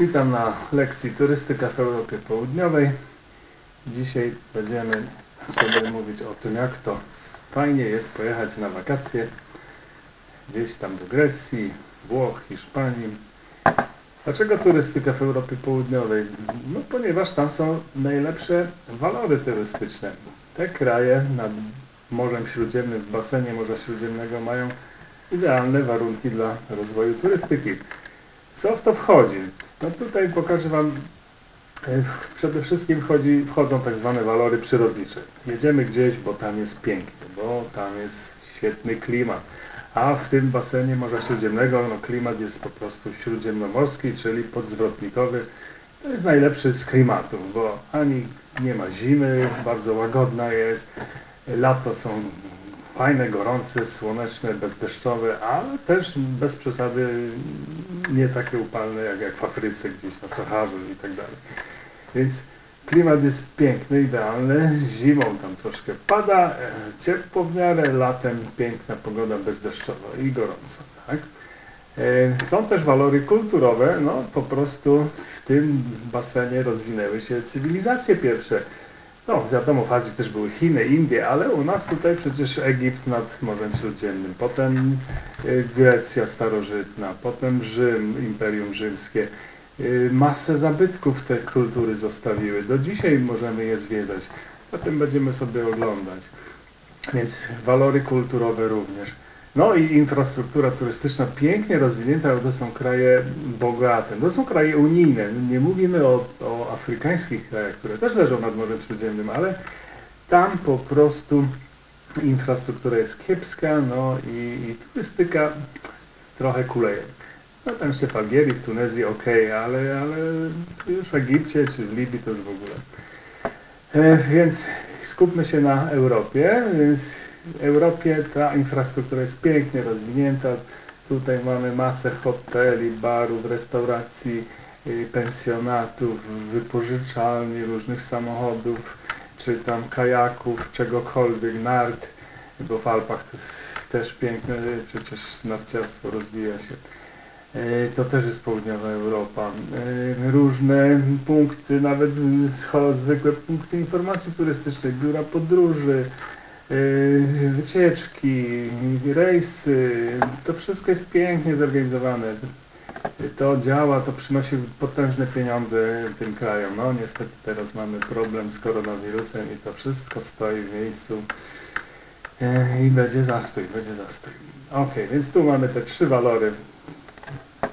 Witam na lekcji Turystyka w Europie Południowej. Dzisiaj będziemy sobie mówić o tym, jak to fajnie jest pojechać na wakacje gdzieś tam do Grecji, Włoch, Hiszpanii. Dlaczego turystyka w Europie Południowej? No ponieważ tam są najlepsze walory turystyczne. Te kraje nad Morzem Śródziemnym, w basenie Morza Śródziemnego mają idealne warunki dla rozwoju turystyki. Co w to wchodzi? No tutaj pokażę Wam, e, przede wszystkim wchodzi, wchodzą tak zwane walory przyrodnicze. Jedziemy gdzieś, bo tam jest pięknie, bo tam jest świetny klimat. A w tym basenie Morza Śródziemnego no, klimat jest po prostu śródziemnomorski, czyli podzwrotnikowy. To jest najlepszy z klimatów, bo ani nie ma zimy, bardzo łagodna jest, lato są fajne, gorące, słoneczne, bezdeszczowe, ale też bez przesady nie takie upalne jak, jak w Afryce, gdzieś na Saharze i tak dalej. Więc klimat jest piękny, idealny, zimą tam troszkę pada, e, ciepło w miarę, latem piękna pogoda bezdeszczowa i gorąco, tak? E, Są też walory kulturowe, no po prostu w tym basenie rozwinęły się cywilizacje pierwsze. No wiadomo, w Azji też były Chiny, Indie, ale u nas tutaj przecież Egipt nad Morzem Śródziemnym, potem e, Grecja starożytna, potem Rzym, Imperium Rzymskie. E, Masę zabytków te kultury zostawiły. Do dzisiaj możemy je zwiedzać. Potem będziemy sobie oglądać. Więc walory kulturowe również. No i infrastruktura turystyczna pięknie rozwinięta, bo to są kraje bogate. To są kraje unijne. Nie mówimy o, o afrykańskich krajach, które też leżą nad Morzem Śródziemnym, ale tam po prostu infrastruktura jest kiepska, no i, i turystyka trochę kuleje. No tam jeszcze w Algierii, w Tunezji ok, ale, ale już w Egipcie czy w Libii to już w ogóle. E, więc skupmy się na Europie. W Europie ta infrastruktura jest pięknie rozwinięta. Tutaj mamy masę hoteli, barów, restauracji, pensjonatów, wypożyczalni, różnych samochodów, czy tam kajaków, czegokolwiek, nart, bo w Alpach to też piękne przecież narciarstwo rozwija się. E, To też jest południowa Europa. E, Różne punkty, nawet zwykłe punkty informacji turystycznej, biura podróży, wycieczki, rejsy. To wszystko jest pięknie zorganizowane. To działa, to przynosi potężne pieniądze tym krajom. No niestety teraz mamy problem z koronawirusem i to wszystko stoi w miejscu e, i będzie zastój, będzie zastój. Ok, więc tu mamy te trzy walory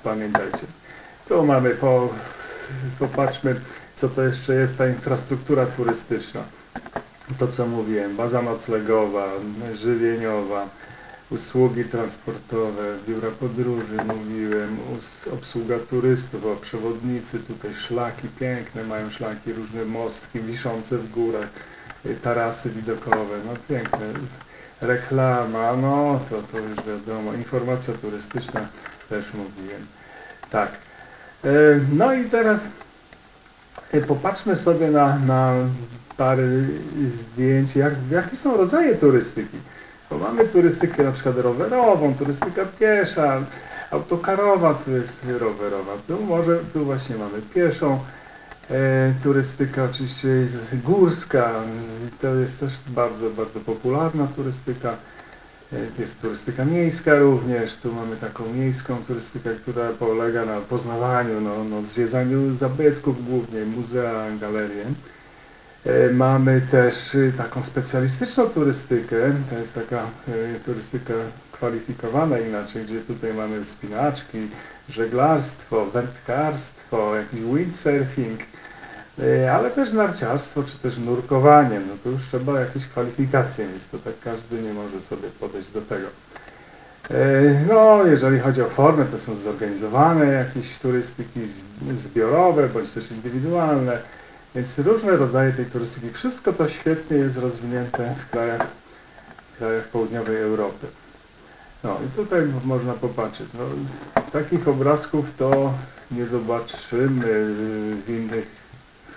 pamiętajcie. Tu mamy, po, popatrzmy, co to jeszcze jest ta infrastruktura turystyczna. To, co mówiłem, baza noclegowa, żywieniowa, usługi transportowe, biura podróży, mówiłem, obsługa turystów, o, przewodnicy, tutaj szlaki piękne, mają szlaki, różne mostki wiszące w górach, y, tarasy widokowe, no piękne. Reklama, no to, to już wiadomo, informacja turystyczna też mówiłem. Tak. E, No i teraz e, popatrzmy sobie na, na parę zdjęć, jak, jakie są rodzaje turystyki. Mamy turystykę na przykład rowerową, turystyka piesza, autokarowa, tu jest rowerowa. Tu może, tu właśnie mamy pieszą. E, turystyka oczywiście jest górska, to jest też bardzo, bardzo popularna turystyka. E, Jest turystyka miejska również, tu mamy taką miejską turystykę, która polega na poznawaniu, no, no, zwiedzaniu zabytków głównie, muzea, galerie. E, Mamy też y, taką specjalistyczną turystykę, to jest taka e, turystyka kwalifikowana inaczej, gdzie tutaj mamy wspinaczki, żeglarstwo, wędkarstwo, jakiś windsurfing, e, ale też narciarstwo, czy też nurkowanie, no to już trzeba jakieś kwalifikacje mieć, to tak każdy nie może sobie podejść do tego. E, No, jeżeli chodzi o formę, to są zorganizowane jakieś turystyki zbiorowe, bądź też indywidualne, więc różne rodzaje tej turystyki. Wszystko to świetnie jest rozwinięte w krajach, w krajach południowej Europy. No i tutaj można popatrzeć. No, takich obrazków to nie zobaczymy w innych,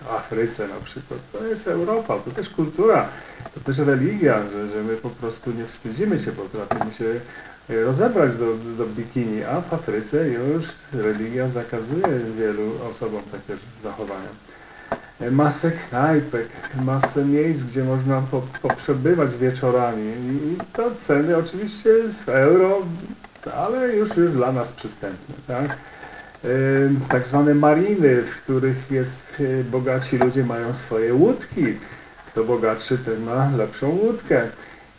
w Afryce na przykład. To jest Europa, to też kultura, to też religia, że, że my po prostu nie wstydzimy się, potrafimy się e, rozebrać do, do bikini, a w Afryce już religia zakazuje wielu osobom takie zachowania. Masę knajpek, masę miejsc, gdzie można po, poprzebywać wieczorami i to ceny oczywiście z euro, ale już, już dla nas przystępne, tak? E, tak zwane mariny, w których jest e, bogaci ludzie mają swoje łódki. Kto bogatszy, ten ma lepszą łódkę.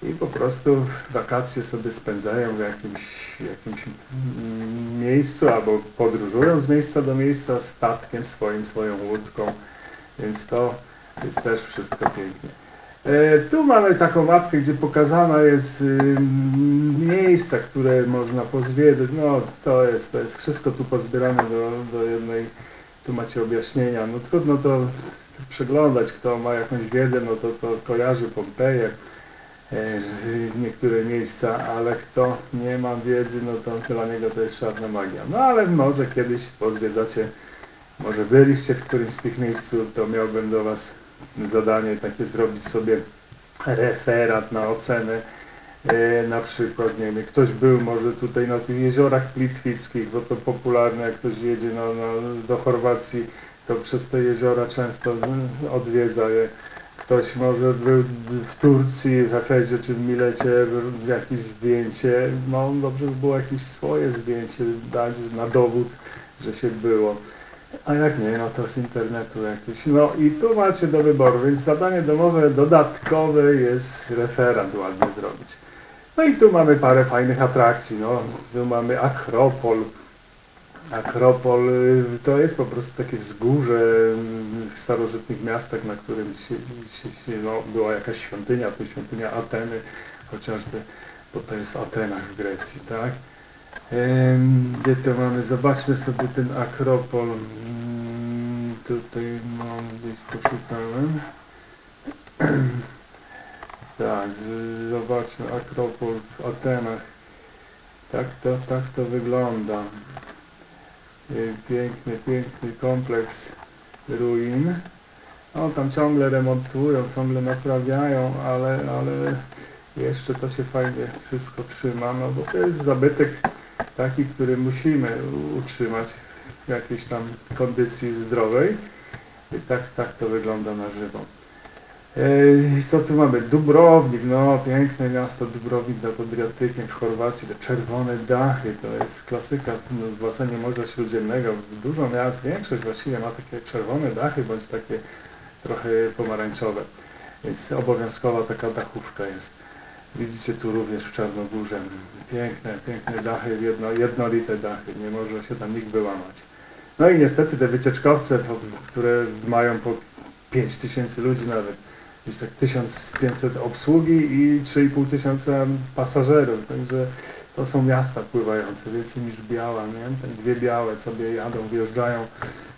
I po prostu wakacje sobie spędzają w jakimś, jakimś mm, miejscu albo podróżują z miejsca do miejsca statkiem swoim, swoją łódką. Więc to jest też wszystko pięknie. E, Tu mamy taką mapkę, gdzie pokazana jest ym, miejsca, które można pozwiedzać. No to jest, to jest wszystko tu pozbierane do, do jednej, tu macie objaśnienia. No trudno to przeglądać, kto ma jakąś wiedzę, no to, to kojarzy Pompeję, e, niektóre miejsca, ale kto nie ma wiedzy, no to dla niego to jest czarna magia. No ale może kiedyś pozwiedzacie, może byliście w którymś z tych miejsc, to miałbym do Was zadanie takie zrobić sobie referat na ocenę. E, na przykład, nie wiem, ktoś był może tutaj na tych jeziorach plitwickich, bo to popularne, jak ktoś jedzie na, do Chorwacji, to przez te jeziora często odwiedza je. Ktoś może był w Turcji, w Efezie czy w Milecie, jakieś zdjęcie, no dobrze by było jakieś swoje zdjęcie dać na dowód, że się było. A jak nie, no to z internetu jakieś. No i tu macie do wyboru, więc zadanie domowe dodatkowe jest referat ładnie zrobić. No i tu mamy parę fajnych atrakcji, no. Tu mamy Akropol. Akropol y, to jest po prostu takie wzgórze y, w starożytnych miastach, na którym się, się, no, była jakaś świątynia, to świątynia Ateny chociażby, bo to jest w Atenach w Grecji, tak? Gdzie to mamy? Zobaczmy sobie ten Akropol. Mm, Tutaj mam gdzieś poszukałem. Tak, zobaczmy Akropol w Atenach. Tak to, tak to wygląda. Y, Piękny, piękny kompleks ruin. No tam ciągle remontują, ciągle naprawiają, ale, ale jeszcze to się fajnie wszystko trzyma, no bo to jest zabytek taki, który musimy utrzymać w jakiejś tam kondycji zdrowej. I tak, tak to wygląda na żywo. Ej, co tu mamy? Dubrownik, no piękne miasto Dubrownik nad Adriatykiem w Chorwacji, te czerwone dachy, to jest klasyka no, w basenie Morza Śródziemnego. Dużo miast, większość właściwie ma takie czerwone dachy, bądź takie trochę pomarańczowe, więc obowiązkowa taka dachówka jest. Widzicie tu również w Czarnogórze piękne, piękne dachy, jedno, jednolite dachy, nie może się tam nikt wyłamać. No i niestety te wycieczkowce, które mają po 5000 ludzi nawet, gdzieś tak 1500 obsługi i 3,5 tysiąca pasażerów, także to są miasta pływające, więcej niż biała, nie? Te dwie białe sobie jadą, wjeżdżają,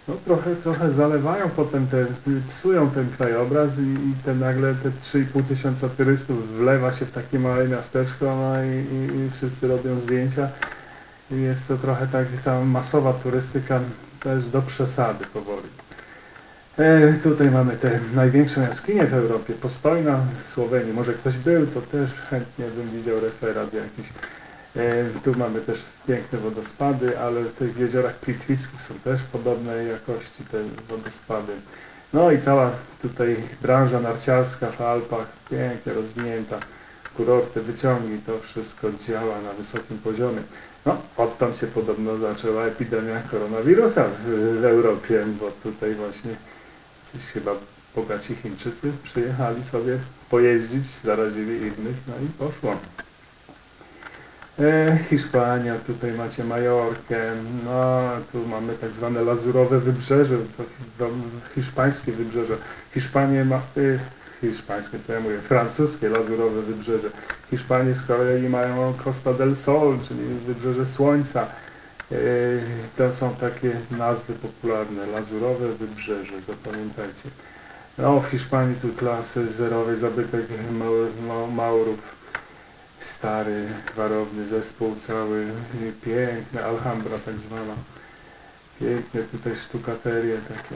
no trochę, trochę zalewają potem, te, psują ten krajobraz i, i te nagle te 3,5 tysiąca turystów wlewa się w takie małe miasteczko, no i, i, i wszyscy robią zdjęcia. I jest to trochę tak, ta masowa turystyka też do przesady powoli. E, tutaj mamy te największą jaskinię w Europie, Postojna w Słowenii. Może ktoś był, to też chętnie bym widział referat jakiś. E, tu mamy też piękne wodospady, ale w tych jeziorach plitwickich są też podobnej jakości te wodospady. No i cała tutaj branża narciarska w Alpach, pięknie rozwinięta. Kurorty, wyciągi, to wszystko działa na wysokim poziomie. No, odtąd się podobno zaczęła epidemia koronawirusa w, w Europie, bo tutaj właśnie chyba bogaci Chińczycy przyjechali sobie pojeździć, zarazili innych, no i poszło. E, Hiszpania, tutaj macie Majorkę, no tu mamy tak zwane lazurowe wybrzeże, to hiszpańskie wybrzeże. Hiszpanie ma, y, hiszpańskie, co ja mówię, francuskie lazurowe wybrzeże. Hiszpanie z kolei mają Costa del Sol, czyli wybrzeże słońca. E, To są takie nazwy popularne, lazurowe wybrzeże, zapamiętajcie. No, w Hiszpanii tu klasy zerowej zabytek Mau- Mau- Maurów. Stary, warowny zespół cały, piękny, Alhambra tak zwana. Piękne tutaj sztukaterie takie.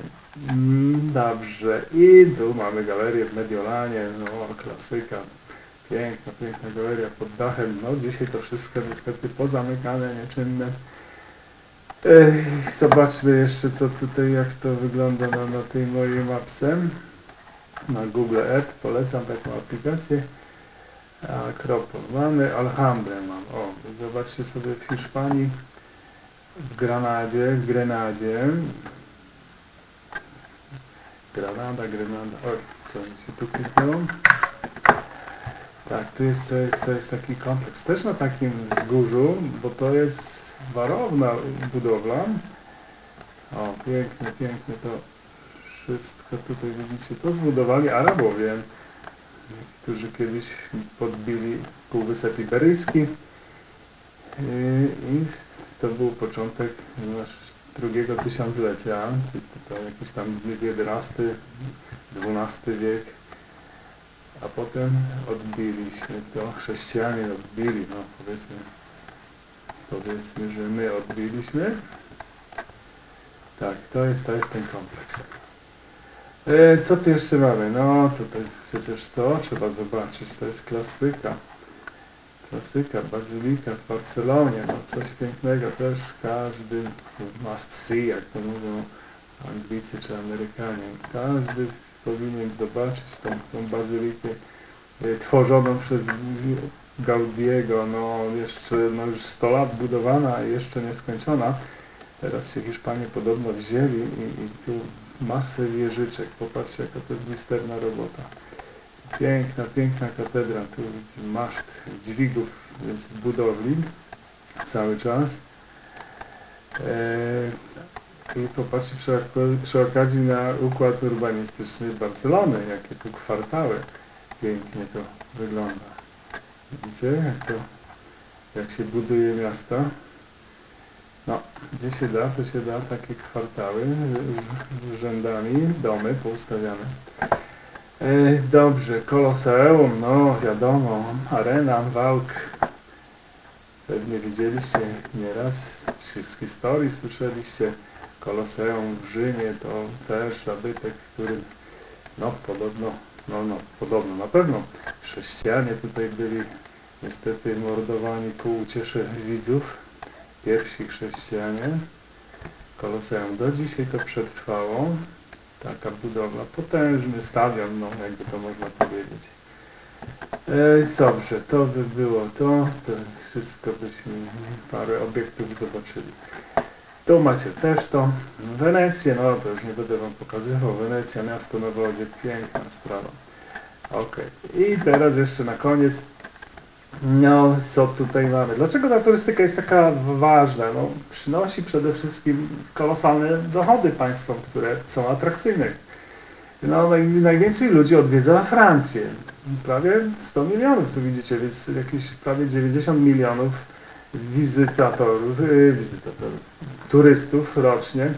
Mm, Dobrze. I tu mamy galerię w Mediolanie, no klasyka. Piękna, piękna galeria pod dachem. No dzisiaj to wszystko niestety pozamykane, nieczynne. Ech, zobaczmy jeszcze co tutaj, jak to wygląda na, na tej mojej mapce. Na Google Earth polecam taką aplikację. Akropol mamy, Alhambrę mam. O, zobaczcie sobie w Hiszpanii, w Granadzie, w Grenadzie. Granada, Grenada. Oj, co mi się tu kliknęło? Tak, tu jest, to jest, to jest taki kompleks. Też na takim wzgórzu, bo to jest warowna budowla. O, pięknie, pięknie to wszystko tutaj widzicie. To zbudowali Arabowie, którzy kiedyś podbili Półwysep Iberyjski. Yy, I to był początek drugiego tysiąclecia. To, to jakiś tam XI, XII wiek. A potem odbiliśmy to, chrześcijanie odbili, no powiedzmy, powiedzmy, że my odbiliśmy. Tak, to jest, to jest ten kompleks. E, co tu jeszcze mamy? No, tutaj jest przecież to, trzeba zobaczyć, to jest klasyka. Klasyka, bazylika w Barcelonie, no coś pięknego też, każdy must see, jak to mówią Anglicy czy Amerykanie. Każdy powinien zobaczyć tą, tą bazylikę e, tworzoną przez Gaudiego, no jeszcze no już 100 lat budowana, a jeszcze nieskończona. Teraz się Hiszpanie podobno wzięli i, i tu masę wieżyczek. Popatrzcie, jaka to jest misterna robota. Piękna, piękna katedra. Tu maszt dźwigów jest w budowli cały czas. Eee, I popatrzcie przy, przy okazji na układ urbanistyczny Barcelony, jakie tu kwartały. Pięknie to wygląda. Widzicie, jak to, jak się buduje miasta? No, gdzie się da, to się da takie kwartały rzędami, domy poustawiane. E, dobrze, Koloseum, no wiadomo, arena, walk. Pewnie widzieliście nieraz, z historii słyszeliście, Koloseum w Rzymie to też zabytek, który no podobno, no, no podobno na pewno chrześcijanie tutaj byli niestety mordowani ku uciesze widzów pierwsi chrześcijanie. Koloseum do dzisiaj to przetrwało. Taka budowla, potężny stadion, no jakby to można powiedzieć. E, dobrze, to by było to, to wszystko byśmy parę obiektów zobaczyli. Tu macie też to. Wenecję, no to już nie będę Wam pokazywał. Wenecja, miasto na wodzie, piękna sprawa. Ok, i teraz jeszcze na koniec no, co tutaj mamy? Dlaczego ta turystyka jest taka ważna? No, przynosi przede wszystkim kolosalne dochody państwom, które są atrakcyjne. No, naj, najwięcej ludzi odwiedza Francję. Prawie 100 milionów, tu widzicie, więc jakieś prawie 90 milionów wizytatorów, yy, wizytatorów turystów rocznie.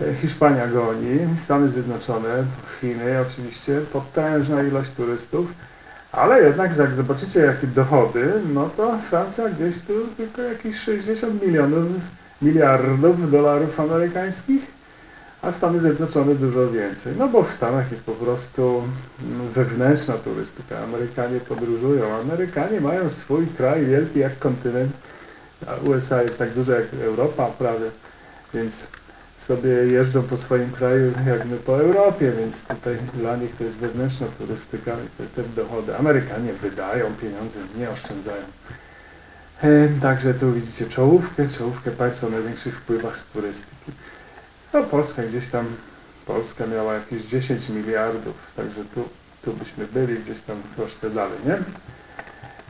E, Hiszpania goni, Stany Zjednoczone, Chiny oczywiście, potężna ilość turystów. Ale jednak jak zobaczycie jakie dochody, no to Francja gdzieś tu tylko jakieś 60 milionów, miliardów dolarów amerykańskich, a Stany Zjednoczone dużo więcej. No bo w Stanach jest po prostu wewnętrzna turystyka. Amerykanie podróżują. Amerykanie mają swój kraj wielki jak kontynent, a USA jest tak duże jak Europa prawie, więc sobie jeżdżą po swoim kraju jak my po Europie, więc tutaj dla nich to jest wewnętrzna turystyka i te, te dochody. Amerykanie wydają pieniądze, nie oszczędzają. E, Także tu widzicie czołówkę, czołówkę państw o największych wpływach z turystyki. A Polska gdzieś tam, Polska miała jakieś 10 miliardów, także tu, tu byśmy byli gdzieś tam troszkę dalej, nie?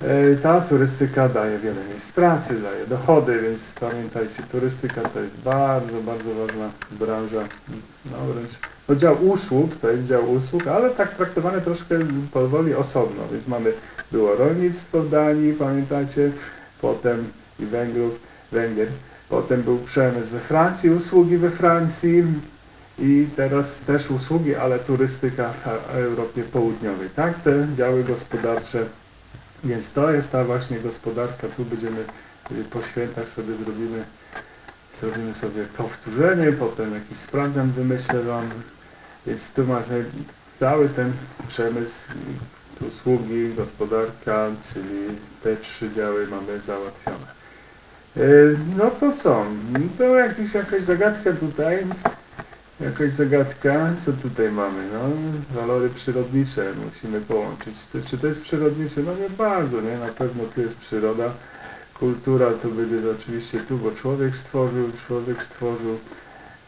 E, Ta turystyka daje wiele miejsc pracy, daje dochody, więc pamiętajcie, turystyka to jest bardzo, bardzo ważna branża, no wręcz, no dział usług, to jest dział usług, ale tak traktowane troszkę powoli osobno, więc mamy, było rolnictwo w Danii, pamiętacie, potem i Węgrów, Węgier, potem był przemysł we Francji, usługi we Francji i teraz też usługi, ale turystyka w Europie Południowej, tak, te działy gospodarcze więc to jest ta właśnie gospodarka. Tu będziemy y, po świętach sobie zrobimy, zrobimy sobie powtórzenie, potem jakiś sprawdzian wymyślę Wam. Więc tu mamy cały ten przemysł usługi, gospodarka, czyli te trzy działy mamy załatwione. E, No to co? To jakiś, jakaś zagadka tutaj. Jakaś zagadka. Co tutaj mamy? No, walory przyrodnicze musimy połączyć. To, czy to jest przyrodnicze? No nie bardzo, nie? Na pewno tu jest przyroda. Kultura to będzie oczywiście tu, bo człowiek stworzył, człowiek stworzył.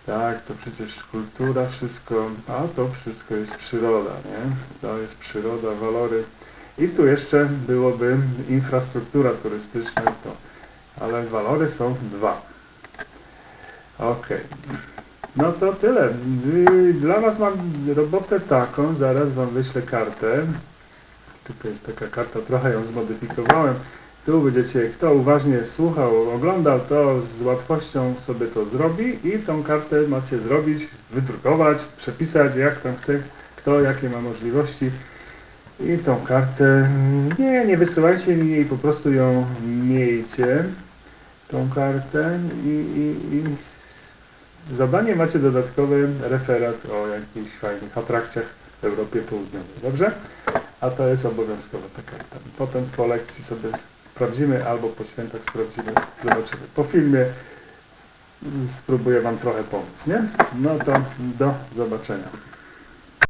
Tak, to przecież kultura, wszystko, a to wszystko jest przyroda, nie? To jest przyroda, walory. I tu jeszcze byłoby infrastruktura turystyczna, to, ale walory są dwa. Okej. No to tyle. Dla Was mam robotę taką, zaraz Wam wyślę kartę. Tutaj jest taka karta, trochę ją zmodyfikowałem. Tu będziecie, kto uważnie słuchał, oglądał, to z łatwością sobie to zrobi i tą kartę macie zrobić, wydrukować, przepisać jak tam chce, kto jakie ma możliwości. I tą kartę, nie, nie wysyłajcie mi jej, po prostu ją miejcie, tą kartę i, i, i zadanie macie dodatkowy referat o jakichś fajnych atrakcjach w Europie Południowej, dobrze? A to jest obowiązkowa ta karta. Potem po lekcji sobie sprawdzimy, albo po świętach sprawdzimy, zobaczymy. Po filmie spróbuję Wam trochę pomóc, nie? No to do zobaczenia.